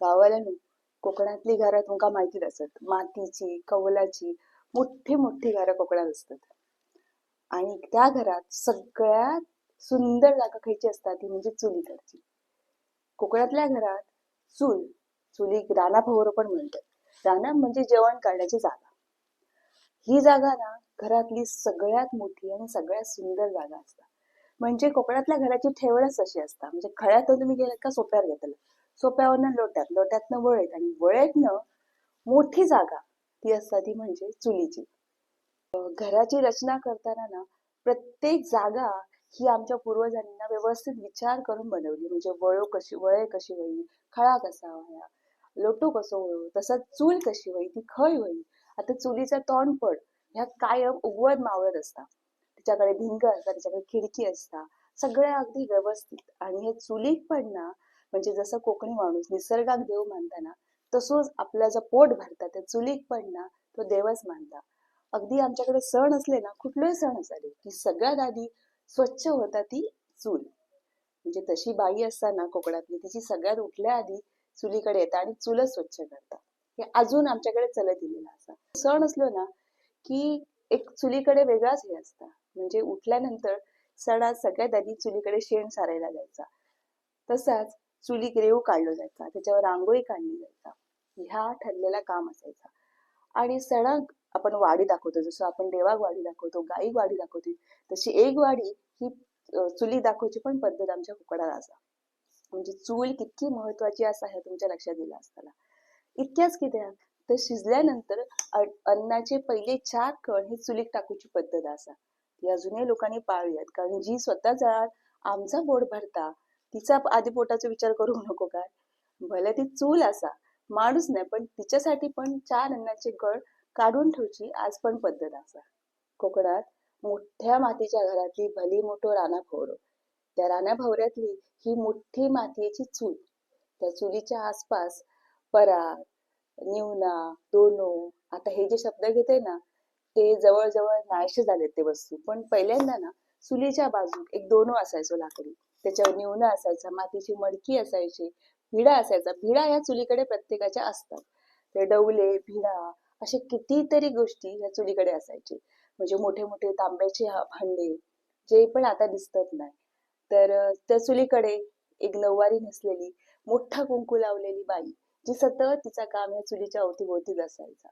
गावाला कोकणातली घरं तुमकां माहितीच असत मातीची कौलाची मोठी मोठी घरं कोकणात असतात. आणि त्या घरात सगळ्यात सुंदर जागा खायची असतात? ती म्हणजे चुलीकडची. कोकणातल्या घरात चूल चुलीक रानाभोवर पण म्हणतात. राना म्हणजे जेवण काडण्याची जागा. ही जागा ना घरातली सगळ्यात मोठी आणि सगळ्यात सुंदर जागा असता म्हणजे कोकणातल्या घराची ठेवळच अशी असता म्हणजे खळ्यात तुम्ही गेलात का सोप्यावर घेतलं सोप्यावरनं लोट्यात लोट्यातनं वळेत आणि वळेतनं मोठी जागा ती असता ती म्हणजे चुलीची. घराची रचना करताना ना प्रत्येक जागा ही आमच्या पूर्वजांनी व्यवस्थित विचार करून बनवली. म्हणजे वळो कशी वळे कशी होई खळा कसा व्हाया लोटो कसो होयो तसा चूल कशी होई ती खय होई आता चुलीचा तोंडपड ह्या कायम उगवत मावळत असता. तिच्याकडे भिंग असतात तिच्याकडे खिडकी असता. सगळ्या अगदी व्यवस्थित. आणि हे चुलीत पण ना म्हणजे जसं कोकणी माणूस निसर्गाक देव मानताना तसंच आपला जो पोट भरता त्या चुलीक पण ना तो देवच मानता. अगदी आमच्याकडे सण असले ना कुठलेही सण असले की सगळ्यात आधी स्वच्छ होता ती चूल. म्हणजे तशी बाई असताना कोकणातली तिची सगळ्यात उठल्या आधी चुलीकडे येतात आणि चुलच स्वच्छ करतात हे अजून आमच्याकडे चलत दिलेलं असा. सण असलो ना की एक चुलीकडे वेगळाच हे असता. म्हणजे उठल्यानंतर सणात सगळ्यात आधी चुलीकडे शेण सारायला जायचा. तसाच चुलीक रेव काढलो जायचा त्याच्यावर रांगोळी काढली जायचा ह्या ठरलेला काम असायचा. आणि सणाक आपण वाडी दाखवतो जसं आपण देवाक वाडी दाखवतो गाईक वाडी दाखवतो तशी एक वाडी ही चुली दाखवची पण पद्धत आमच्या कोकणात असा. म्हणजे चूल कितकी महत्वाची असा हे तुमच्या लक्षात दिला असताना. इतक्याच कित्याक तर शिजल्यानंतर अन्नाचे पहिले चार कण ही चुलीक टाकूची पद्धत असा. ती अजूनही लोकांनी पाळूयात कारण जी स्वतः जळात आमचा बोट भरता तिचा आधी पोटाचा विचार करू नको काय भले ती चूल असा माणूस नाही पण तिच्यासाठी पण चार अन्नाचे गळ काढून ठेवची आज पण पद्धत असा. कोकणात मोठ्या मातीच्या घरातली भली मोठो राना भोवरो. त्या राना भवऱ्यातली ही मोठी मातीची चूल. त्या चुलीच्या आसपास परा निवना दोनो आता हे जे शब्द घेते ना ते जवळजवळ नाहीसे झालेत ते वस्तू. पण पहिल्यांदा ना चुलीच्या बाजूक एक दोनो असायचो लाकडी. त्याच्यावर न्यून असायचा मातीची मडकी असायची भिडा असायचा. भिडा या चुलीकडे प्रत्येकाच्या असतात. ते डवले भिडा असे कितीतरी गोष्टी या चुलीकडे असायचे. म्हणजे मोठे मोठे तांब्याचे भांडे जे पण आता दिसतात नाही. तर त्या चुलीकडे एक नऊवारी नसलेली मोठा कुंकू लावलेली बाई जी सतत तिचा काम या चुलीच्या अवतीभोवतीच असायचा.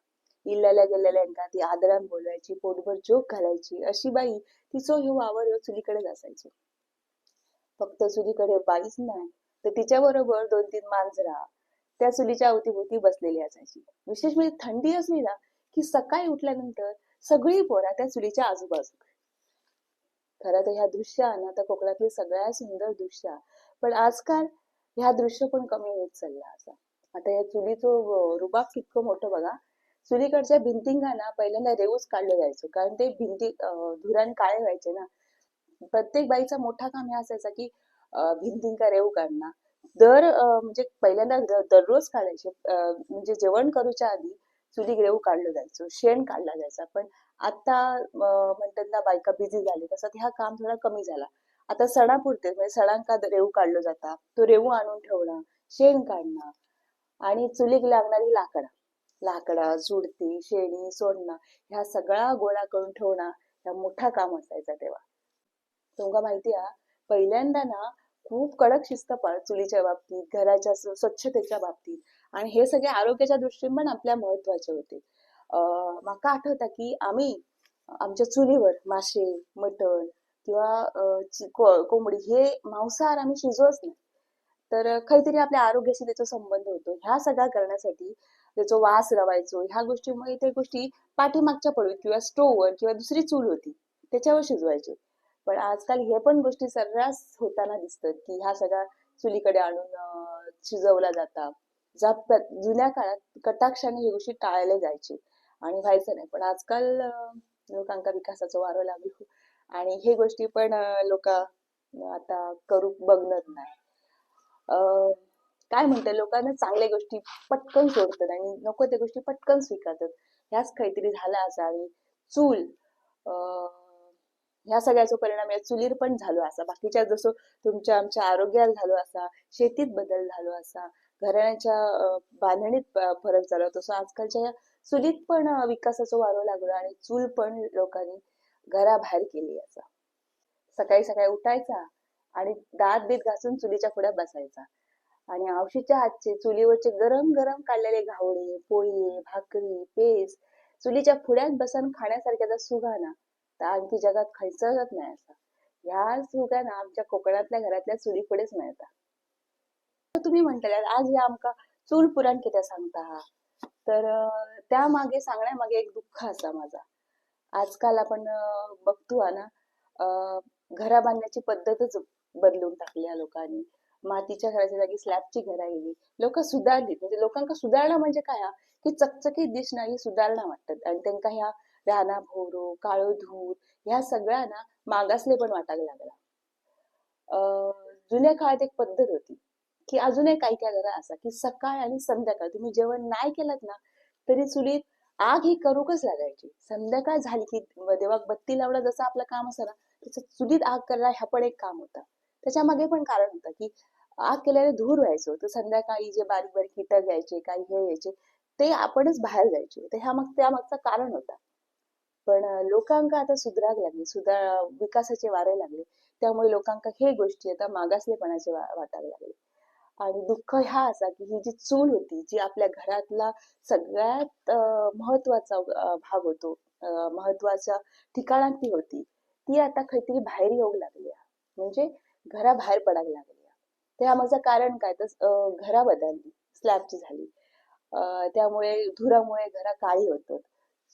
इल्ल्याला गेलेल्यांका ती आदरान बोलवायची पोटभर जोक घालायची अशी बाई तिचं ह्यो वावर ह्यो चुलीकडेच असायचो. फक्त चुलीकडे बाईच नाही तर तिच्या बरोबर दोन तीन मांजरा त्या चुलीच्या अवतीभोवती बसलेली असायची. विशेष म्हणजे थंडी असली ना की सकाळी उठल्यानंतर सगळी पोरा त्या चुलीच्या आजूबाजू खरं तर ह्या दृश्य ना तर कोकणातली सगळ्यात सुंदर दृश्य पण आजकाल ह्या दृश्य पण कमी होत चालला असा. आता या चुलीचं रुबाब कितकं मोठं बघा. चुलीकडच्या भिंतींना ना पहिल्यांदा रेऊच काढलं जायचं कारण ते भिंती धुरान काळे व्हायचे ना प्रत्येक बाईचा मोठा काम हे असायचा की भिंतींका रेऊ काढणं. दर म्हणजे पहिल्यांदा दररोज काढायचे म्हणजे जेवण करूच्या आधी चुलीक रेऊ काढलं जायचं शेण काढला जायचा. पण आता म्हणतात ना बायका बिझी झाली तसं हा काम थोडा कमी झाला. आता सणापुरते म्हणजे सणांका रेऊ काढलं जाता. तो रेऊ आणून ठेवणं शेण काढणं आणि चुलीक लागणारी लाकडं. लाकडं जुडती शेणी सोडणं ह्या सगळा गोळा करून ठेवणं ह्या मोठा काम असायचा तेव्हा. तुमका माहिती आहे पहिल्यांदा ना खूप कडक शिस्त पाळ चुलीच्या बाबतीत घराच्या स्वच्छतेच्या बाबतीत. आणि हे सगळे आरोग्याच्या दृष्टीने पण आपल्या महत्त्वाचे होते. माका आठवता की आम्ही आमच्या चुलीवर मासे मटण किंवा कोंबडी हे मांसाहार आम्ही शिजवच नाही. तर काहीतरी आपल्या आरोग्याशी त्याचा संबंध होतो. ह्या सगळ्या करण्यासाठी त्याचा वास रवायचो ह्या गोष्टीमुळे ते गोष्टी पाठीमागच्या पडवीत किंवा स्टोवर किंवा दुसरी चूल होती त्याच्यावर शिजवायचे. पण आजकाल हे पण गोष्टी सर्रास होताना दिसतात की ह्या सगळ्या चुलीकडे आणून शिजवल्या जातात. ज्या जुन्या काळात कटाक्षाने ही गोष्टी टाळल्या जायची. आणि व्हायचं नाही. पण आजकाल लोकांका विकासाचं वारं लागलो. आणि हे गोष्टी पण लोक आता करू बघणत नाही. काय म्हणते लोकांना चांगल्या गोष्टी पटकन सोडतात आणि नको त्या गोष्टी पटकन स्वीकारतात. ह्याच काहीतरी झाला असावी. चूल अं, ह्या सगळ्याचा परिणाम या चुलीर पण झालो असा. बाकीच्या जसं तुमच्या आमच्या आरोग्यात झालो असा शेतीत बदल झालो असा घराण्याच्या बांधणीत फरक झाला. तसं आजकालच्या या चुलीत पण विकासाचं वारं लागलं आणि चूल पण लोकांनी घराबाहेर केली असा. सकाळी सकाळी उठायचा आणि दात बीत घासून चुलीच्या पुढ्यात बसायचा. आणि आवशीच्या हातचे चुलीवरचे गरम गरम काढलेले घावडे पोळी भाकरी पेज चुलीच्या पुढ्यात बसून खाण्यासारख्याचा सुगाना तर आणखी जगात खायचंच नाही असा. ह्या सुगाना आमच्या कोकणातल्या घरातल्या चुली मिळतात. तर तुम्ही म्हणताल्यात आज या आमका चूल पुराण किती सांगता? तर त्या मागे सांगण्यामागे एक दुःख असा माझा. आजकाल आपण बघतो ना घरा बांधण्याची पद्धतच बदलून टाकली या लोकांनी. मातीच्या घराच्या जागी स्लॅबची घरं येली लोक सुधारलीत. म्हणजे लोकांका सुधारणा म्हणजे काय हा? की चकचकीत दिसणं ही सुधारणा वाटतात. आणि त्यांका ह्या राना भोरो काळो धूर ह्या सगळ्यांना मागासले पण वाटायला लागला. अं, जुन्या काळात एक पद्धत होती की अजूनही काही काय घरं असा की सकाळ आणि संध्याकाळ तुम्ही जेवण नाही केलं ना तरी चुलीत आग ही करूकच लागायची. संध्याकाळ झाली की देवाक बत्ती लावलं जसं आपलं काम असं ना तसं चुलीत आग करणं ह्या पण एक काम होतं. त्याच्यामागे पण कारण होतं की आग केल्याने धूर व्हायचो तर संध्याकाळी जे बारीक बारीक कीटक यायचे काही हे यायचे ते आपणच बाहेर जायचे. तर ह्या मग त्यामागचं कारण होता. पण लोकांका आता सुधाराक लागली सुधार विकासाचे वारे लागले. त्यामुळे लोकांका हे गोष्टी आता मागासलेपणाचे वाटायला लागले. आणि दुःख ह्या असा की ही जी चूल होती जी आपल्या घरातला सगळ्यात महत्त्वाचा भाग होतो महत्त्वाच्या ठिकाणात ती होती ती आता काहीतरी बाहेर येऊ लागली आहे. म्हणजे घराबाहेर पडायला लागली आहे. कारण काय? तर घरा बदलली स्लॅबची झाली. त्यामुळे धुरामुळे घरा काळी होतात.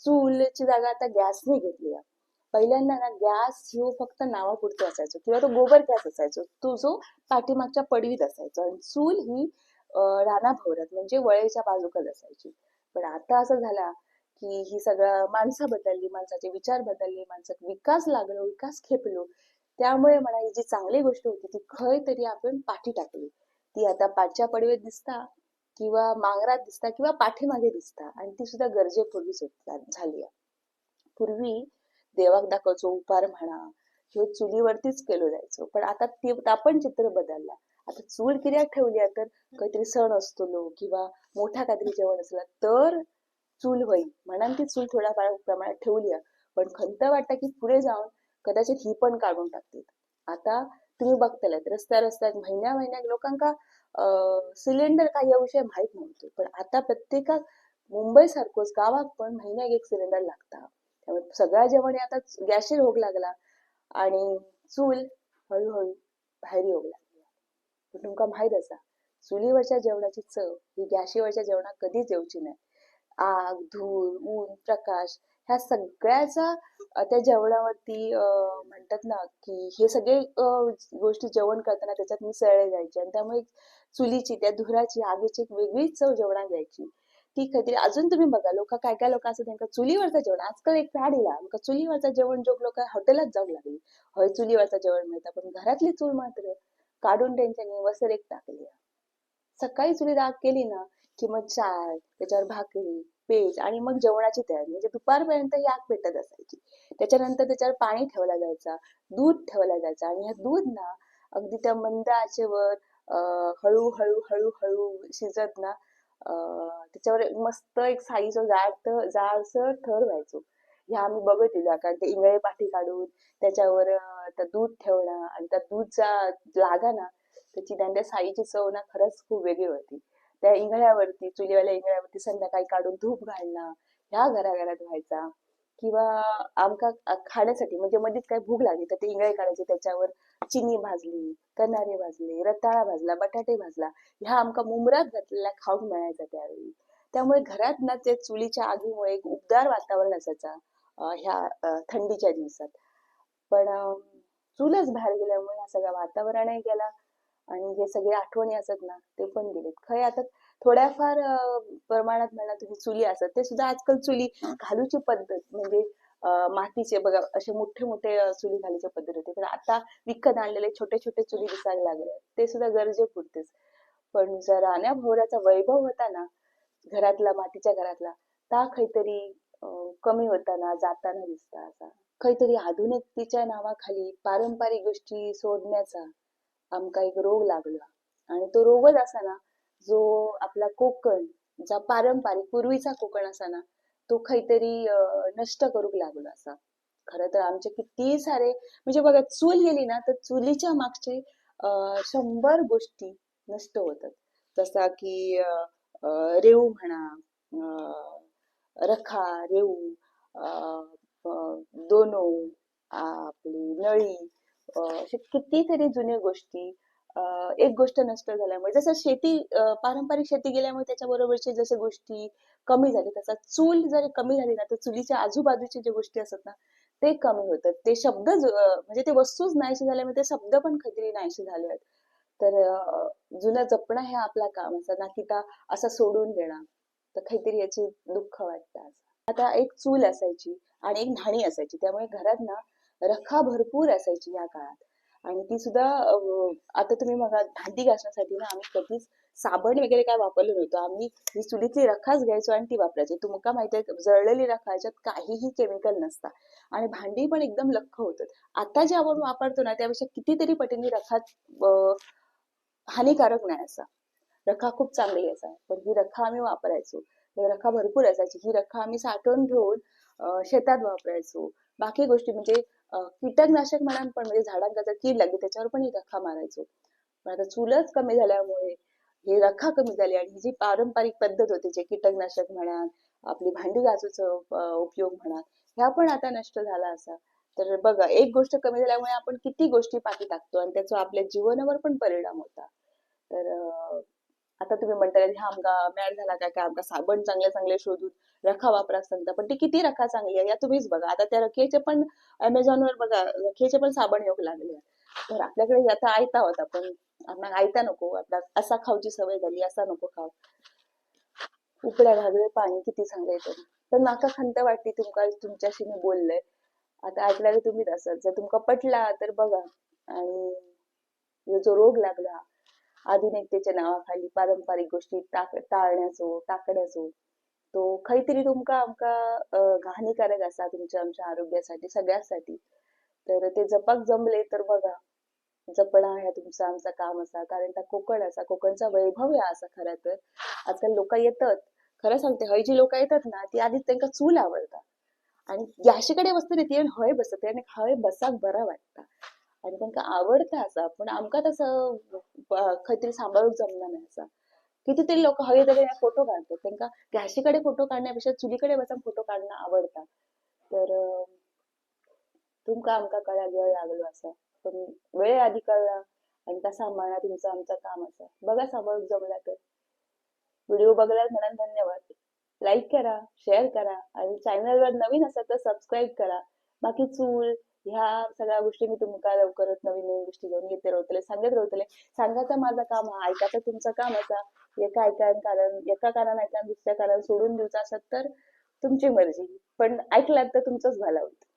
चूलची जागा आता गॅसने घेतली आहे. पहिल्यांदा ना गॅस ह्यो फक्त नावापुरतो असायचो. किंवा तो गोबर गॅस असायचो. तो जो पाठीमागच्या पडवीत असायचो. आणि चूल ही अं, म्हणजे वळेच्या बाजूकच असायची. पण आता असं झाला की ही सगळं माणसं बदलली माणसाचे विचार बदलले माणसात विकास लागलो विकास खेपलो. त्यामुळे मला ही जी चांगली गोष्ट होती ती खय तरी आपण पाठी टाकली. ती आता पाठच्या पडवीत दिसता किंवा मांगरात दिसता किंवा पाठीमागे दिसता. आणि ती सुद्धा गरजेपूर्वीच झाली आहे. पूर्वी देवाक दाखवचो उपार म्हणा ह्यो चुलीवरतीच केलो जायचो. पण आता ते आपण चित्र बदलला. आता चूल कित्याक ठेवली आहे तर काहीतरी सण असतो किंवा मोठा काहीतरी जेवण असला तर चूल होईल. म्हणून ती चूल थोड्याफार प्रमाणात ठेवली आहे. पण खंत वाटतं की पुढे जाऊन कदाचित ही पण काढून टाकतील. आता तुम्ही बघतले रस्त्या रस्त्यात महिन्या महिन्याक लोकांका सिलेंडर काय या माहीत माहीत नव्हतं. पण आता प्रत्येकाक मुंबई सारखोच गावात पण महिन्याक एक सिलेंडर लागता. त्यामुळे सगळ्या जेवण आता गॅशीर होऊ लागला आणि चूल हळूहळू बाहेर येऊ लागली. पूण तुमका माहीत असा चुलीवरच्या जेवणाची चव ही गॅशीवरच्या जेवणात कधीच येऊची नाही. आग धूर ऊन प्रकाश ह्या सगळ्याचा त्या जेवणावरती म्हणतात ना की हे सगळे गोष्टी जेवण करताना त्याच्यात मिसळले जायचे आणि त्यामुळे चुलीची त्या धुराची आगीची एक वेगळीच चव जेवणात जायची ती कधी अजून तुम्ही बघा लोक काय काय लोक असं त्यांना चुलीवरचं जेवण आजकाल एक फॅड येला आमका चुलीवरचं जेवण जोग लोक हॉटेलात जाऊ लागली हय चुलीवरचं जेवण मिळतं पण घरातली चूल मात्र काढून त्यांच्यानी वसर एक टाकली. सकाळी चुलीत आग केली ना की मग त्याच्यावर भाकरी पेज आणि मग जेवणाची तयारी. म्हणजे दुपारपर्यंत ही आग पेटत असायची. त्याच्यानंतर त्याच्यावर पाणी ठेवला जायचा दूध ठेवला जायचा आणि ह्या दूध ना अगदी त्या मंद आचेवर हळूहळू हळूहळू शिजत ना त्याच्यावर एक मस्त एक साईचं जाड जाडसर थर व्हायचो. ह्या आम्ही बघत येलो कारण ते इंगळे पाठी काढून त्याच्यावर त्या दूध ठेवणं आणि त्या दूधचा लागा ना त्याची त्यांच्या साईची चव ना खरंच खूप वेगळी होती. त्या इंगळ्यावरती चुलीवाल्या इंगळ्यावरती संध्याकाळी काढून धूप घालणं ह्या घराघरात व्हायचा. किंवा आमका खाण्यासाठी म्हणजे मध्येच काही भूक लागली तर ते इंगळे काढायचे त्याच्यावर चिनी भाजली कनारे भाजले रताळा भाजला बटाटे भाजला ह्या आमका मुंबरात घातलेल्या खाऊन मिळायचा त्यावेळी. त्यामुळे घरात ना ते चुलीच्या आगीमुळे एक उबदार वातावरण असायचा ह्या थंडीच्या दिवसात. पण चूलच बाहेर गेल्यामुळे हा सगळा वातावरणही गेला. आणि हे सगळे आठवणी असत ना ते पण गेलेत. खरे आता थोड्याफार प्रमाणात म्हणा तुम्ही चुली असत ते सुद्धा आजकाल चुली घालूची पद्धत म्हणजे मातीचे बघा असे मोठे मोठे चुली घालूची पद्धत होती. पण आता विकत आणलेले छोटे छोटे चुली दिसायला लागले. ते सुद्धा गरजेपुरतेच. पण जर राण्या भोवऱ्याचा वैभव होता ना घरातला मातीच्या घरातला ता काहीतरी कमी होताना जाताना दिसता असा. काहीतरी आधुनिकतेच्या नावाखाली पारंपरिक गोष्टी सोडण्याचा आमका एक रोग लागला. आणि तो रोगच असा ना जो आपला कोकण जा पारंपरिक पूर्वीचा कोकण असा ना तो काहीतरी नष्ट करूक लागलो असा. खरं तर आमचे किती सारे म्हणजे बघा चूल गेली ना तर चुलीच्या मागचे शंभर गोष्टी नष्ट होतात. जसा की रेऊ म्हणा रखा रेऊ दोनो आपली नळी कितीतरी जुन्या गोष्टी एक गोष्ट नष्ट झाल्यामुळे. जसं शेती पारंपरिक शेती गेल्यामुळे त्याच्याबरोबरचे जसे जशा गोष्टी कमी झाली तसा चूल जर कमी झाली ना तर चुलीच्या आजूबाजूच्या ज्या गोष्टी असतात ना ते कमी होतात. ते शब्द म्हणजे ते वस्तूच नाहीशी झाल्यामुळे ते शब्द पण काहीतरी नाहीशी झाले आहेत. तर जुनं जपणं हे आपला काम असं ना की त्या असं सोडून देणं तर काहीतरी याची दुःख वाटतं आता एक चूल असायची आणि एक न्हाणी असायची. त्यामुळे घरात ना रखा भरपूर असायची या काळात. आणि ती सुद्धा आता तुम्ही बघा भांडी घासण्यासाठी ना आम्ही कधीच साबण वगैरे काय वापरलं नव्हतं. आम्ही ही चुलीतली रखाच घ्यायचो आणि ती वापरायची. तुमका माहिती आहे जळलेली रखा याच्यात काहीही केमिकल नसतात आणि भांडी पण एकदम लख्ख होतात आता जे आपण वापरतो ना त्यापेक्षा कितीतरी पटीने रखात हानिकारक नाही असा. रखा खूप चांगली असा. पण ही रखा आम्ही वापरायचो. रखा भरपूर असायची. ही रखा आम्ही साठवून ठेवून शेतात वापरायचो. बाकी गोष्टी म्हणजे कीटकनाशक म्हणा पण म्हणजे झाडांना जर कीड लागली त्याच्यावर पण ही रखा मारायचो. पण आता चुलच कमी झाल्यामुळे हे रखा कमी झाली आणि ही जी पारंपरिक पद्धत होती जे कीटकनाशक म्हणा आपली भांडी गाजूचा उपयोग म्हणा ह्या पण आता नष्ट झाला असा. तर बघा एक गोष्ट कमी झाल्यामुळे आपण किती गोष्टी पाठी टाकतो आणि त्याचा आपल्या जीवनावर पण परिणाम होता. तर आता तुम्ही म्हणता हा आमका मॅड झाला काय काय आमका साबण चांगले चांगले शोधून रखा वापराक सांगता पण ती किती रखा चांगली आहे या तुम्हीच बघा. आता त्या रखेचे पण अमेझॉन वर बघा रखेचे पण साबण येऊ लागले. तर आपल्याकडे आता आयता होता पण आपल्याला आयता नको आपल्या असा खाऊची सवय झाली असा नको खाऊ. उकड्या घागरे पाणी किती चांगलं येतं पण खंत वाटली तुमका तुमच्याशी मी बोललंय. आता ऐकल्यावर तुम्हीच असत जर तुमका पटला तर बघा. आणि जो रोग लागला आधुनिकतेच्या नावाखाली पारंपरिक गोष्टी टाक टाळण्याचो टाकण्याचो तो खरीतरी तुमका आमका हानिकारक असा तुमच्या आमच्या आरोग्यासाठी सगळ्यासाठी. तर ते जपाक जमले तर बघा. जपणा ह्या तुमचा आमचा काम असा कारण त्या कोकण असा कोकणचा वैभव आहे असा खरं तर. आजकाल लोक येतात. खरं सांगते हय जी लोक येतात ना ती आधीच त्यांना चूल आवडता आणि गॅशीकडे वस्तू ती आणि हय बसत आणि हय बसाक बरा वाटता. आणि त्यांना आवडता असा. पण आमका तसं ब- सांभाळूक जमना जमणार नाही किती कितीतरी लोक हवे तरी फोटो काढतात. त्यांना गॅशीकडे फोटो काढण्यापेक्षा चुलीकडे बसून फोटो काढणं आवडता. तर तुमका आमका कळा वेळ लागलो असा. पण वेळ आधी कळला आणि त्या सांभाळणं तुमचं आमचं काम असं. बघा सांभाळूक जमला तर. व्हिडिओ बघला म्हणून धन्यवाद. लाईक करा शेअर करा आणि चॅनलवर नवीन असेल तर सबस्क्राईब करा. बाकी चूल ह्या सगळ्या गोष्टी मी तुमका लवकरच नवीन नवीन गोष्टी घेऊन येते रवतले सांगत राहतले सांगायचं माझं काम हा ऐकायचं तुमचं काम असा. एका ऐकायन कारण एका कारण ऐकायन दुसऱ्या कारण सोडून दिवचा असत तर तुमची मर्जी. पण ऐकलात तर तुमचंच भलं होतं.